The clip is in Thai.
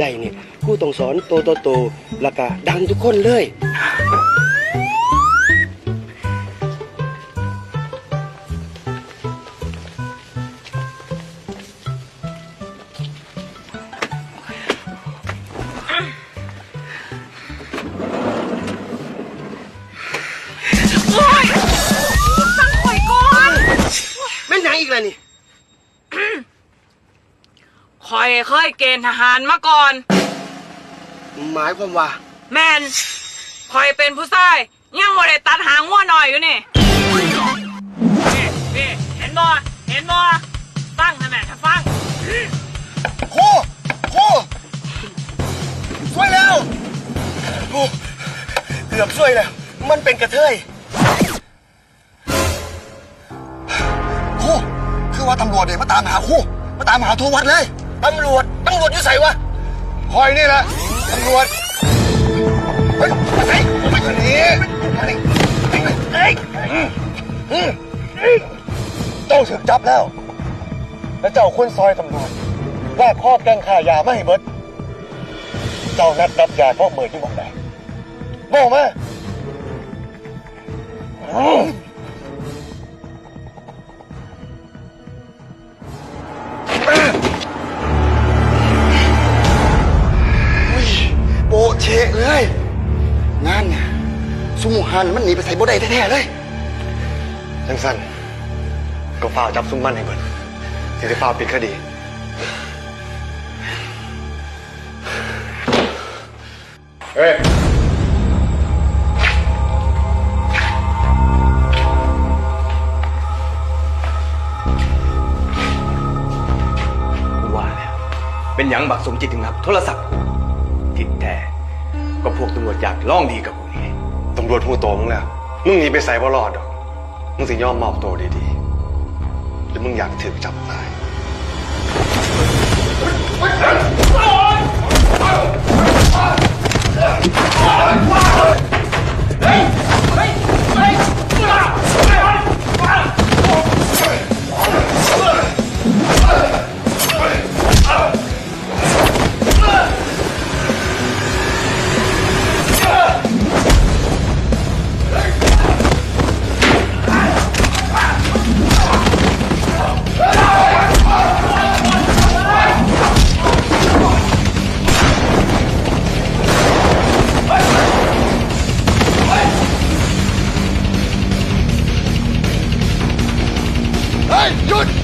ได้เนี่ยครู่ต้องสอนโตโตโตๆแล้วก็ดังทุกคนเลยโอ้ยฟังข่อยก่อนแม่นหยังอีกแล้วนี่ ข่อยเคยเกณฑ์ทหารมาก่อน หมายความว่า แมนข่อยเป็นผู้ชายยังบ่ได้ตัดหางวัวหน่อยอยู่นี่นี่นี่เห็นบ่เห็นบ่ฟังนะแม่ถ้าฟังโคโคช่วยแล้วโอ้เกือบช่วยแล้ว มันเป็นกระเทยโคคือว่าตำรวจเนี่ยมาตามหาครูมาตามหาโทวัดเลย ตำรวจตำรวจอยู่ใส่วะคอยนี่แหละตำรวจเฮ้ยมาใส่มาคนนี้มาดิเฮ้ยเฮ้ยอืมอืมอืมต้องถึงจับแล้ว แล้วเจ้าคนซอยตำรวจแลกข้อแกงขายาไม่ให้เบิดเจ้านัดรับยาพวกเบิดที่หมองไหนบอกมา สุหมูหันมันหนีไปใส่บ่ได้แท้ๆเลยจังสันก็ฝ่าวจับซุมมันให้เบิดสิได้ฝ่าวปิดคดีเฮ้ยว่าแล้วเป็นหยังบักสมจิตถึงรับโทรศัพท์กูทิดแท้ก็พวกตำรวจอยากล่องดีกับกูนี่ ตำรวจหูโตมึงแล้ว มึงหนีไปใส่บ่รอดดอก มึงสิยอมมอบตัวดีๆ หรือมึงอยากถึกจับตาย Good